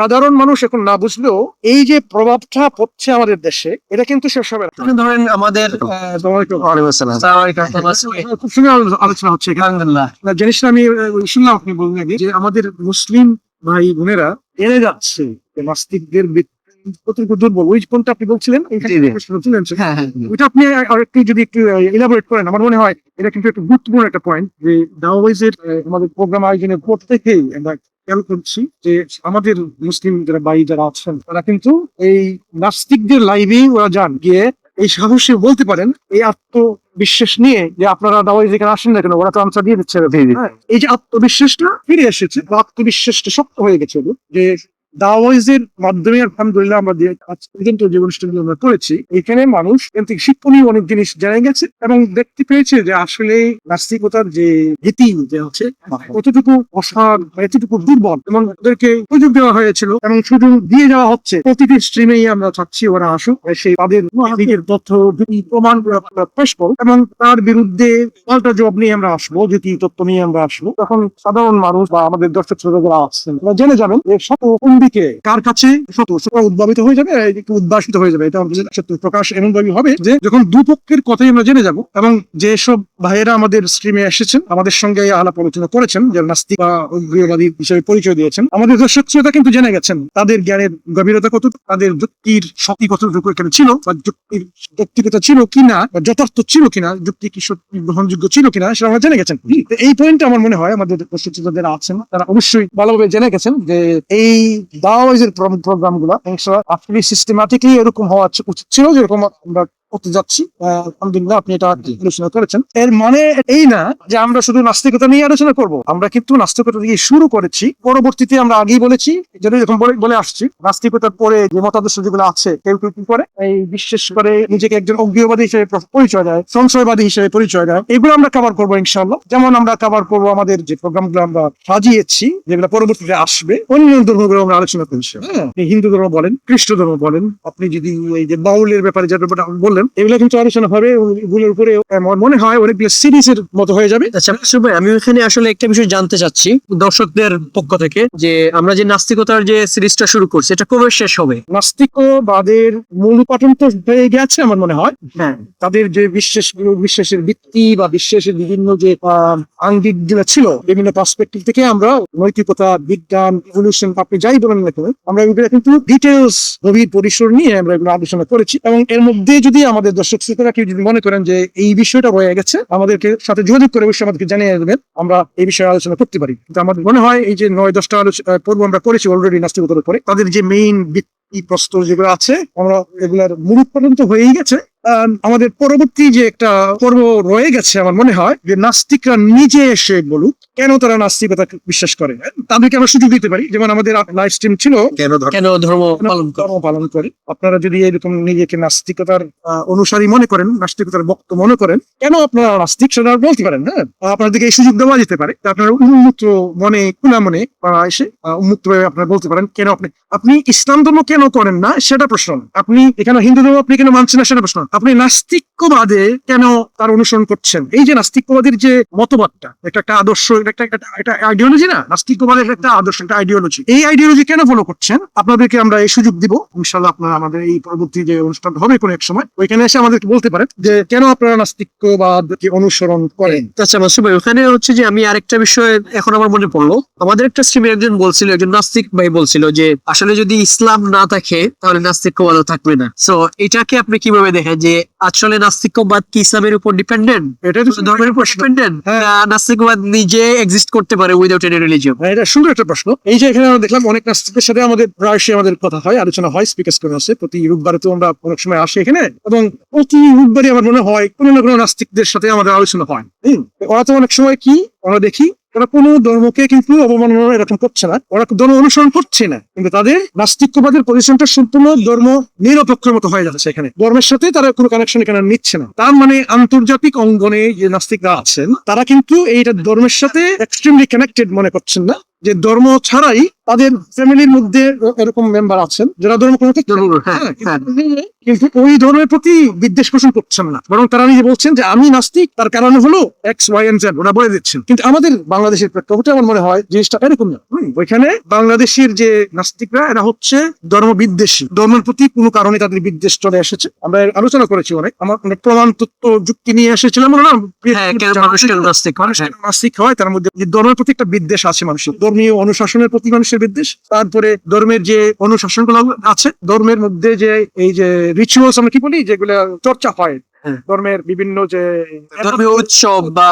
সাধারণ মানুষ এখন না বুঝলেও এই যে প্রভাবটা পড়ছে আমাদের দেশে এটা কিন্তু শেষ হবে না। আপনি ধরেন আমাদের। আসসালামু। আলাইকুম। খুব সুন্দর আলোচনা হচ্ছে জিনিসটা আমি শুনলাম আপনি বললেন আগে যে আমাদের মুসলিম ভাই বোনেরা এনে যাচ্ছে যে নাস্তিকদের কতটুকু দুর্বল। ওই কোনটা আপনি বলছিলেন। হ্যাঁ হ্যাঁ ওইটা আপনি আর একটু যদি একটু ইলাবোরেট করেন। আমার মনে হয় এটা কিন্তু একটা গুরুত্বপূর্ণ একটা পয়েন্ট যে দাওয়াইজের আমাদের প্রোগ্রাম আয়োজনের পর থেকেই আমরা খেয়াল করছি যে আমাদের মুসলিম যারা বাড়ি যারা আছেন তারা কিন্তু এই নাস্তিকদের লাইভে ওরা যান গিয়ে এই সাহসে বলতে পারেন এই আত্মবিশ্বাস নিয়ে যে আপনারা দাওয়াই যেখানে আসেন না কেন ওরা তো আনসার দিয়ে দিচ্ছে। হ্যাঁ, এই যে আত্মবিশ্বাসটা ফিরে এসেছে বা আত্মবিশ্বাসটা শক্ত হয়ে গেছে যে দাওয়াইজের মাধ্যমে আলহামদুলিল্লাহ আমরা যে আজ পর্যন্ত যে অনুষ্ঠানগুলো আমরা করেছি। এখানে মানুষ এখান থেকে শিক্ষণীয় অনেক জিনিস জেনে গেছে এবং দেখতে পেয়েছে যে আসলে নাস্তিকতার যে ভীতি যে আছে কতটুকু অসার এতটুকু দুর্বল এবং ওদেরকে সুযোগ দেওয়া হয়েছিল এবং সুযোগ দিয়ে যাওয়া হচ্ছে। প্রতিটি স্ট্রিমেই আমরা চাচ্ছি ওরা আসুক সেই তাদের নিজের তথ্য প্রমাণ পেশ করুক এবং তার বিরুদ্ধে পাল্টা জবাব নিয়ে আমরা আসব যদি তথ্য নিয়ে আমরা আসব। তখন সাধারণ মানুষ বা আমাদের দর্শক শ্রোতা আসছেন জেনে যাবেন যে সত্য দিকে কার কাছে সত্য উদ্ভাবিত হয়ে যাবে একটু উদ্ভাসিত হয়ে যাবে, এটা আমাদের প্রকাশ এমন ভাবে হবে যে যখন দুপক্ষের কথাই আমরা জেনে যাব এবং যেসব ভাইয়েরা আমাদের স্ট্রিমে এসেছেন, আমাদের সঙ্গে আলাপ আলোচনা করেছেন যে নাস্তিক বা গৃহবাদী হিসেবে পরিচয় দিয়েছেন, আমাদের দর্শক শ্রোতা কিন্তু জেনে গেছেন তাদের জ্ঞানের গভীরতা কত তাদের যুক্তির শক্তি কতটুকু এখানে ছিল বা যুক্তির যৌক্তিকতা ছিল কিনা বা যথার্থ ছিল কিনা, যুক্তি কি সত্যি গ্রহণযোগ্য ছিল কিনা, সেটা আমরা জেনে গেছেন। এই পয়েন্টটা আমার মনে হয় আমাদের দর্শক শ্রোতা যারা আছেন, তারা অবশ্যই ভালোভাবে জেনে গেছেন যে এই দাওয়াইজের হয়েছে গুলা আসলে সিস্টেম্যাটিকলি এরকম হওয়া উচিত ছিল যেরকম আমরা করতে যাচ্ছি আলহামদুলিল্লাহ আপনি এটা আলোচনা করেছেন। এর মানে এই না যে আমরা শুধু নাস্তিকতা নিয়ে আলোচনা করব আমরা কিন্তু নাস্তিকতা দিয়ে শুরু করেছি। পরবর্তীতে আমরা আগেই বলেছি যেটা এরকম বলে আসছি নাস্তিকতার পরে যে মতাদর্শ যেগুলো আছে কেউ কেউ কি করে? এই বিশেষ করে নিজেকে একজন অজ্ঞবাদী হিসেবে পরিচয় দেয় সংশয়বাদী হিসেবে পরিচয় দেয় এগুলো আমরা কভার করব ইনশাল্লাহ যেমন আমরা কভার করব আমাদের যে প্রোগ্রামগুলো আমরা সাজিয়েছি যেগুলো পরবর্তীতে আসবে অন্য ধর্মগুলো আমরা আলোচনা করছি হ্যাঁ হিন্দু ধর্ম বলেন খ্রিস্ট ধর্ম বলেন আপনি যদি এই যে বাউলের ব্যাপারে যে ব্যাপারটা বললেন এগুলো কিন্তু আলোচনা হবে এগুলোর উপরে আমার মনে হয় অনেকগুলো সিরিজের মতো হয়ে যাবে। আচ্ছা আমি এখানে আসলে একটা বিষয় জানতে চাচ্ছি দর্শকদের পক্ষ থেকে যে আমরা যে নাস্তিকতার যে সিরিজটা শুরু করছি এটা কবে শেষ হবে? নাস্তিকবাদের মূল উপাটন তো হয়ে গেছে আমার মনে হয়। হ্যাঁ। তাদের যে বিশ্বাস বিশ্বাসের ভিত্তি বা বিশ্বাসের বিভিন্ন যে আঙ্গিকগুলো ছিল বিভিন্ন পার্সপেক্টিভ থেকে আমরা নৈতিকতা বিজ্ঞান ইভলিউশন আপনি যাই বলেন না কেন আমরা এগুলো কিন্তু ডিটেলস গভীর পরিসর নিয়ে আমরা এগুলো আলোচনা করেছি। এবং এর মধ্যে যদি আমাদের দর্শক শ্রোতারা কেউ যদি মনে করেন যে এই বিষয়টা রয়ে গেছে, আমাদেরকে সাথে যোগাযোগ করে অবশ্যই আমাদেরকে জানিয়ে দেবেন। আমরা এই বিষয়ে আলোচনা করতে পারি। কিন্তু আমাদের মনে হয় এই যে নয় দশটা আলোচনা পর্ব আমরা করেছি অলরেডি নাস্তিকতার উপরে তাদের যে মেইন ভিত্তি প্রশ্ন যেগুলো আছে, আমরা এগুলার মূল উৎপাদন তো হয়েই গেছে। আমাদের পরবর্তী যে একটা পর্ব রয়ে গেছে আমার মনে হয় যে নাস্তিকরা নিজে এসে বলুক কেন তারা নাস্তিকতা বিশ্বাস করে? তাদেরকে আমরা সুযোগ দিতে পারি। যেমন আমাদের লাইভ স্ট্রিম ছিল কেন কেন ধর্ম পালন করে? ধর্ম পালন করে? আপনারা যদি এরকম নিজেকে নাস্তিকতার আহ, অনুসারী মনে করেন নাস্তিকতার বক্ত মনে করেন কেন আপনারা নাস্তিক সেটা বলতে পারেন হ্যাঁ? আপনাদেরকে এই সুযোগ দেওয়া যেতে পারে তা আপনারা উন্মুক্ত মনে খোলা মনে বা এসে উন্মুক্ত ভাবে আপনারা বলতে পারেন কেন আপনি আপনি ইসলাম ধর্ম কেন করেন না? সেটা প্রশ্ন। আপনি এখানে হিন্দু ধর্ম আপনি কেন মানছেন না? সেটা প্রশ্ন। আপনি নাস্তিক্যবাদে কেন তার অনুসরণ করছেন? এই যে নাস্তিক্যবাদের যে মতবাদটা, এটা একটা আদর্শ, এটা একটা একটা- আইডিওলজি না? নাস্তিক্যবাদের একটা আদর্শ, একটা আইডিওলজি এই আইডিওলজি কেন ফলো করছেন? আপনাদেরকে আমরা এই সুযোগ দিব। ইনশাল্লাহ আপনারা আমাদের এই পরবর্তী যে অনুষ্ঠান হবে কোনো এক সময়, ওইখানে এসে আমাদেরকে বলতে পারেন যে কেন আপনারা নাস্তিক্যবাদ অনুসরণ করেন? আচ্ছা মাসুদ ভাই, ওখানে হচ্ছে যে আমি আরেকটা বিষয় এখন আমার মনে পড়ল। আমাদের একটা স্ট্রিমে একজন বলছিল, একজন নাস্তিক ভাই বলছিল যে, আসলে যদি ইসলাম না থাকে, তাহলে নাস্তিক্যবাদও থাকবে না। সো এটাকে আপনি কীভাবে দেখেন? যে আসলে নাস্তিকবাদ কি ইসলামের উপর ডিপেন্ডেন্ট এটা তো ধর্মের উপর ডিপেন্ডেন্ট হ্যাঁ। নাস্তিকবাদ নিজে এক্সিস্ট করতে পারে উইদাউট এনি রিলিজিয়ন হ্যাঁ, এটা সুন্দর একটা প্রশ্ন। এই যে এখানে আমরা দেখলাম অনেক নাস্তিকের সাথে আমাদের প্রায়শই আমাদের কথা হয় আলোচনা হয় স্পিকার্স করে আসে। প্রতি রোববারে তো আমরা অনেক সময় আসি এখানে। এবং প্রতি রোববারই আমার মনে হয় কোনো না কোনো নাস্তিকদের সাথে আমাদের আলোচনা হয়। হুম, ওরা তো অনেক সময় কি? আমরা দেখি ওরা কোনো ধর্মকে কিন্তু অবমাননা এরকম করছে না। ওরা ধর্ম অনুসরণ করছে না। কিন্তু তাদের নাস্তিক্যবাদের পজিশনটা সম্পূর্ণ ধর্ম নিরপেক্ষের মতো হয়ে যাচ্ছে এখানে। ধর্মের সাথে তারা কোনো কানেকশন এখানে নিচ্ছে না। তার মানে আন্তর্জাতিক অঙ্গনে যে নাস্তিকরা আছেন, তারা কিন্তু এইটা ধর্মের সাথে এক্সট্রিমলি কানেক্টেড মনে করছেন না। যে ধর্ম ছাড়াই তাদের ফ্যামিলির মধ্যে এরকম মেম্বার আছেন যারা ধর্ম কোনো হ্যাঁ, হ্যাঁ, হ্যাঁ। কিন্তু- ওই ধর্মের প্রতি বিদ্বেষ পোষণ করছেন না। বরং তারা নিজে বলছেন যে আমি নাস্তিক তার কারণ হলো এক্স ওয়াই এন্ড জেড ওরা বলে দিচ্ছেন। কিন্তু আমাদের বাংলাদেশের প্রেক্ষাপটে আমার মনে হয় জিনিসটা এরকম না। ওইখানে বাংলাদেশের যে নাস্তিকরা এরা হচ্ছে ধর্ম বিদ্বেষী ধর্মের প্রতি কোনো কারণে তাদের বিদ্বেষ চলে এসেছে। আমরা আলোচনা করেছি অনেক। আমার অনেক প্রমাণ তত্ত্ব যুক্তি নিয়ে এসেছিলাম। না কেন কেন নাস্তিক হ্যাঁ। কেন নাস্তিক হয়? তার মধ্যে ধর্মের প্রতি একটা বিদ্বেষ আছে মানুষের। ধর্মীয় অনুশাসনের প্রতি মানুষের বিদ্বেষ তারপরে ধর্মের যে অনুশাসনগুলো আছে ধর্মের মধ্যে যে এই যে রিচুয়ালস আমরা কি বলি যেগুলো চর্চা হয় হ্যাঁ। ধর্মের বিভিন্ন যে ধর্মীয় উৎসব বা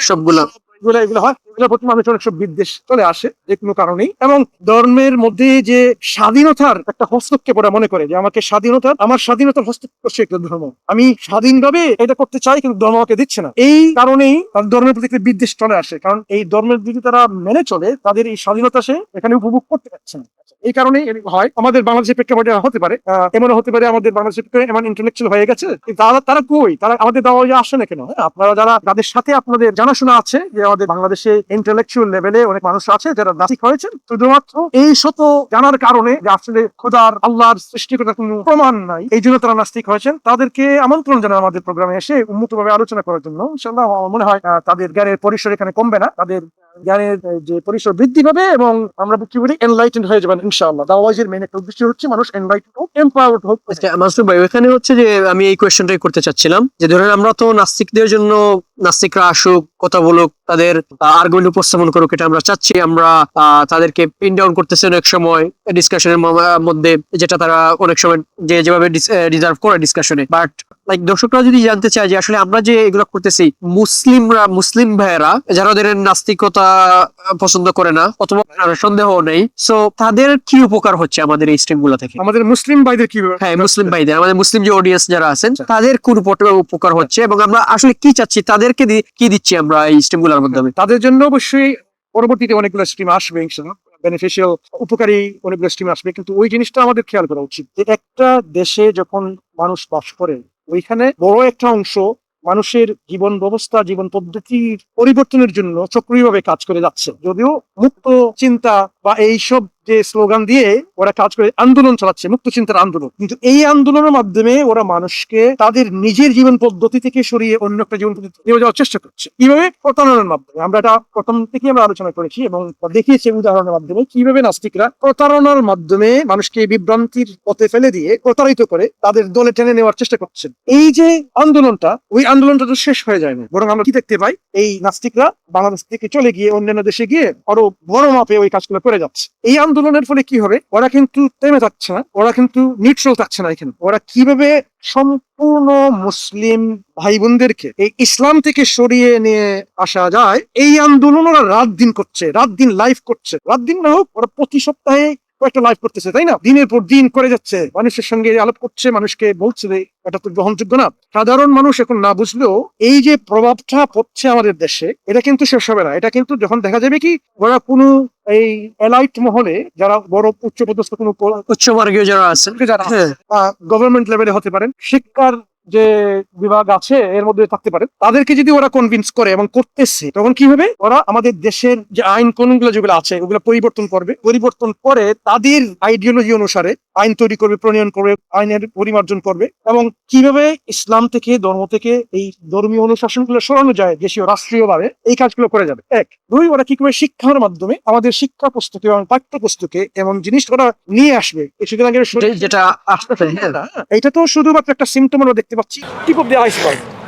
সবগুলো এগুলো এগুলো হয়। এগুলোর প্রতি মানুষের অনেক সব বিদ্বেষ চলে আসে, যে কোনো কারণেই। এবং ধর্মের মধ্যে যে স্বাধীনতার একটা হস্তক্ষেপ ওরা মনে করে, যে আমাকে স্বাধীনতার আমার স্বাধীনতার হস্তক্ষেপ করছে একটা ধর্ম। আমি স্বাধীনভাবে এটা করতে চাই, কিন্তু ধর্ম আমাকে দিচ্ছে না। এই কারণেই ধর্মের প্রতি বিদ্বেষ চলে আসে। কারণ এই ধর্মের যদি তারা মেনে চলে, তাদের এই স্বাধীনতা সে এখানে উপভোগ করতে পারছে না। এই কারণে হয়। আমাদের বাংলাদেশের প্রেক্ষাপটে হতে পারে। এমন হতে পারে আমাদের বাংলাদেশের প্রেক্ষাপটে এমন ইন্টেলেকচুয়াল হয়ে গেছে। তারা তারা কই? তারা আমাদের দেওয়া আসে না কেন? হ্যাঁ, আপনারা যারা যাদের সাথে আপনাদের জানাশোনা আছে যে আমাদের বাংলাদেশে ইন্টেলেকচুয়াল লেভেলে অনেক মানুষ আছে যারা নাস্তিক হয়েছেন শুধুমাত্র এই শত জানার কারণে যে আসলে খোদার আল্লাহর সৃষ্টিকতার কোনো প্রমাণ নাই এই জন্য তারা নাস্তিক হয়েছেন তাদেরকে আমন্ত্রণ জানান আমাদের প্রোগ্রামে এসে উন্মুক্ত ভাবে আলোচনা করার জন্য। ইনশাল্লাহ আমার মনে হয় তাদের জ্ঞানের পরিসর এখানে কমবে না। তাদের জ্ঞানের যে পরিসর বৃদ্ধি পাবে এবং আমরা কি বলি এনলাইটেন্ড হয়ে যাবেন ইনশাআল্লাহ। দাওয়াজের মেন একটা হচ্ছে মানুষ এনলাইটেড হোক এম্পাওয়ার্ড হোক। আচ্ছা মাসুদ ভাই এখানে হচ্ছে যে আমি এই কোয়েশ্চেনটাই করতে চাচ্ছিলাম। যে ধরেন আমরা তো নাস্তিকদের জন্য, নাস্তিকরা আসুক কথা বলুক তাদের আর্গুমেন্ট উপস্থাপন করুক এটা আমরা চাচ্ছি। আমরা তাদেরকে পিন ডাউন করতেছি অনেক সময় ডিসকাশনের মধ্যে যেটা তারা অনেক সময় যে যেভাবে রিজার্ভ করে ডিসকাশনে বাট লাইক দর্শকরা যদি জানতে চায় যে আসলে আমরা যে এগুলো করতেছি মুসলিমরা মুসলিম ভাইয়েরা যারা ওদের নাস্তিকতা পছন্দ করে না অথবা সন্দেহ নেই সো তাদের কি উপকার হচ্ছে আমাদের এই স্ট্রিমগুলো থেকে? আমাদের মুসলিম ভাইদের কি হ্যাঁ মুসলিম ভাইদের আমাদের মুসলিম যে অডিয়েন্স যারা আছেন আচ্ছা। তাদের কোন উপকার- হচ্ছে এবং আমরা আসলে কি চাচ্ছি তাদেরকে কি দিচ্ছি আমরা? এই স্ট্রিমগুলোর মাধ্যমে। তাদের জন্য অবশ্যই পরবর্তীতে অনেকগুলো স্ট্রিম আসবে বেনিফিশিয়াল উপকারী অনেকগুলো স্ট্রিম আসবে। কিন্তু ওই জিনিসটা আমাদের খেয়াল করা উচিত যে একটা দেশে যখন মানুষ বাস করে ওইখানে বড় একটা অংশ মানুষের জীবন ব্যবস্থা জীবন পদ্ধতির পরিবর্তনের জন্য সক্রিয়ভাবে কাজ করে যাচ্ছে। যদিও মুক্ত চিন্তা বা এইসব যে স্লোগান দিয়ে ওরা কাজ করে, আন্দোলন চালাচ্ছে, মুক্ত চিন্তার আন্দোলন। কিন্তু এই আন্দোলনের মাধ্যমে ওরা মানুষকে তাদের নিজের জীবন পদ্ধতি থেকে সরিয়ে অন্য একটা জীবন পদ্ধতি নিয়ে যাওয়ার চেষ্টা করছে। কীভাবে প্রতারণার মাধ্যমে। আমরা এটা প্রথম থেকে আমরা আলোচনা করেছি এবং দেখিয়েছি উদাহরণের মাধ্যমে কীভাবে নাস্তিকরা প্রতারণার মাধ্যমে মানুষকে বিভ্রান্তির পথে ফেলে দিয়ে প্রতারিত করে তাদের দলে টেনে নেওয়ার চেষ্টা করছেন। এই যে আন্দোলনটা, ওই আন্দোলনটা তো শেষ হয়ে যায় না বরং আমরা কি দেখতে পাই? এই নাস্তিকরা বাংলাদেশ থেকে চলে গিয়ে অন্যান্য দেশে গিয়ে আরও বড় মাপে ওই কাজগুলো করে যাচ্ছে। এই আন্দোলনের ফলে কি হবে? ওরা কিন্তু থেমে যাচ্ছে না, ওরা কিন্তু নিউট্রাল থাকছে না এখানে। ওরা কীভাবে সম্পূর্ণ মুসলিম ভাই বোনদেরকে এই ইসলাম থেকে সরিয়ে নিয়ে আসা যায়, এই আন্দোলন ওরা রাত দিন করছে, রাত দিন লাইভ করছে। রাত দিন না হোক, ওরা প্রতি সপ্তাহে কয়েকটা লাইভ করতেছে তাই না? দিনের পর দিন করে যাচ্ছে। মানুষের সঙ্গে আলাপ করছে মানুষকে বলছে যে এটা তো গ্রহণযোগ্য না। সাধারণ মানুষ এখন না বুঝলেও এই যে প্রভাবটা পড়ছে আমাদের দেশে এটা কিন্তু শেষ হবে না। এটা কিন্তু যখন দেখা যাবে কি ওরা কোনো এই এলাইট মহলে যারা বড় উচ্চ পদস্থ কোনো প- উচ্চ বর্গীয় যারা আছেন যারা হ্যাঁ। গভর্নমেন্ট লেভেলে হতে পারেন শিক্ষার যে বিভাগ আছে, এর মধ্যে থাকতে পারে। তাদেরকে যদি ওরা কনভিন্স করে এবং করতেছে, তখন কি হবে? ওরা আমাদের দেশের যে আইন কানুনগুলো যেগুলো আছে, ওগুলো পরিবর্তন করবে। পরিবর্তন করে তাদের আইডিওলজি অনুসারে আইন তৈরি করবে প্রণয়ন করবে আইনের পরিমার্জন করবে এবং কীভাবে ইসলাম থেকে ধর্ম থেকে এই ধর্মীয় অনুশাসনগুলো সরানো যায় দেশীয় রাষ্ট্রীয় ভাবে এই কাজগুলো করে যাবে। এক দুই ওরা কি করবে? শিক্ষার মাধ্যমে আমাদের শিক্ষা পুস্তকে এবং পাঠ্য পুস্তকে এমন জিনিস ওরা নিয়ে আসবে। কিছুদিন আগে যেটা আসতেছে হ্যাঁ। এটা তো শুধুমাত্র একটা সিমটম আমরা দেখতে পাচ্ছি। Tip of the iceberg